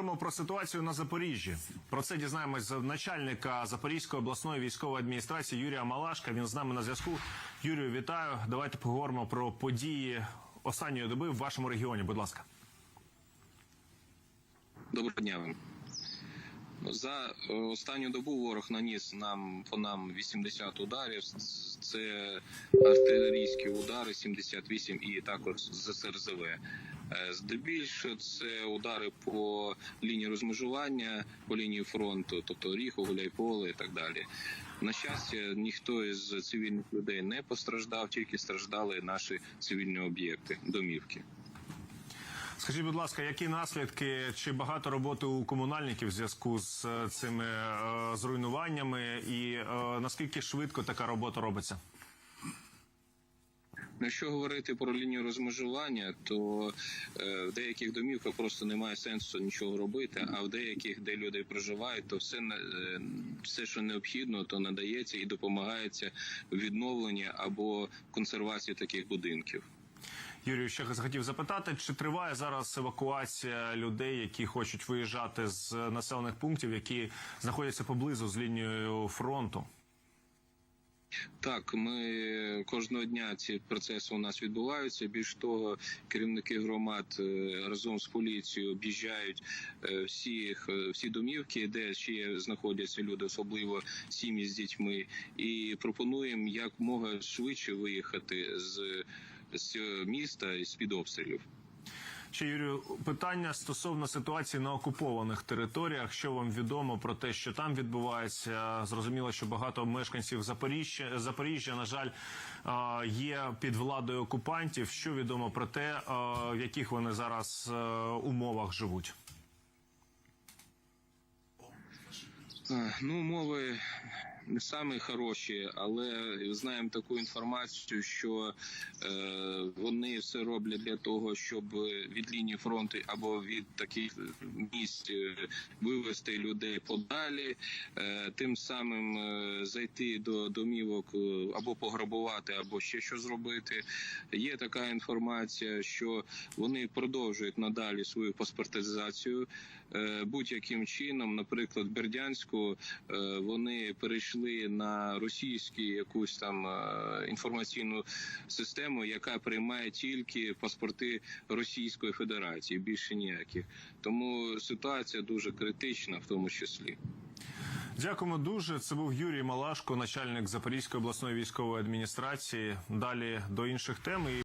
поговоримо про ситуацію на Запоріжжі. Про це дізнаємось з начальника Запорізької обласної військової адміністрації Юрія Малашка. Він з нами на зв'язку. Юрію, вітаю. Давайте поговоримо про події останньої доби в вашому регіоні. Будь ласка. Доброго дня вам. За е, останню добу ворог наніс нам по нам 80 ударів. Це артилерійські удари 78 і також з СРЗВ. Е, Здебільшого це удари по лінії розмежування, по лінії фронту, тобто Ріху, Гуляйполе і так далі. На щастя, ніхто із цивільних людей не постраждав, тільки страждали наші цивільні об'єкти, домівки. Скажіть, будь ласка, які наслідки чи багато роботи у комунальників в зв'язку з е, цими е, зруйнуваннями, і е, наскільки швидко така робота робиться? Якщо говорити про лінію розмежування, то е, в деяких домівках просто немає сенсу нічого робити. А в деяких, де люди проживають, то все е, все, що необхідно, то надається і допомагається в відновленні або консервації таких будинків. Юрію, ще хотів запитати, чи триває зараз евакуація людей, які хочуть виїжджати з населених пунктів, які знаходяться поблизу з лінією фронту? Так, ми кожного дня ці процеси у нас відбуваються. Більш того, керівники громад е, разом з поліцією об'їжджають е, всіх е, всі домівки, де ще знаходяться люди, особливо сім'ї з дітьми, і пропонуємо якмога швидше виїхати з, з міста з під обстрілів. Ще Юрію, питання стосовно ситуації на окупованих територіях. Що вам відомо про те, що там відбувається? Зрозуміло, що багато мешканців Запоріжжя, Запоріжжя, на жаль, є під владою окупантів. Що відомо про те, в яких вони зараз е, умовах живуть? Е, Ну, умови не самі хороші, але знаємо таку інформацію, що е, вони все роблять для того, щоб від лінії фронту або від таких місць е, вивести людей подалі, е, тим самим е, зайти до домівок е, або пограбувати, або ще що зробити. Є така інформація, що вони продовжують надалі свою паспортизацію е, будь-яким чином, наприклад, Бердянську е, вони перейшли на російську якусь там е, інформаційну систему, яка приймає тільки паспорти Російської Федерації, більше ніяких. Тому ситуація дуже критична, в тому числі. Дякуємо дуже. Це був Юрій Малашко, начальник Запорізької обласної військової адміністрації. Далі до інших тем.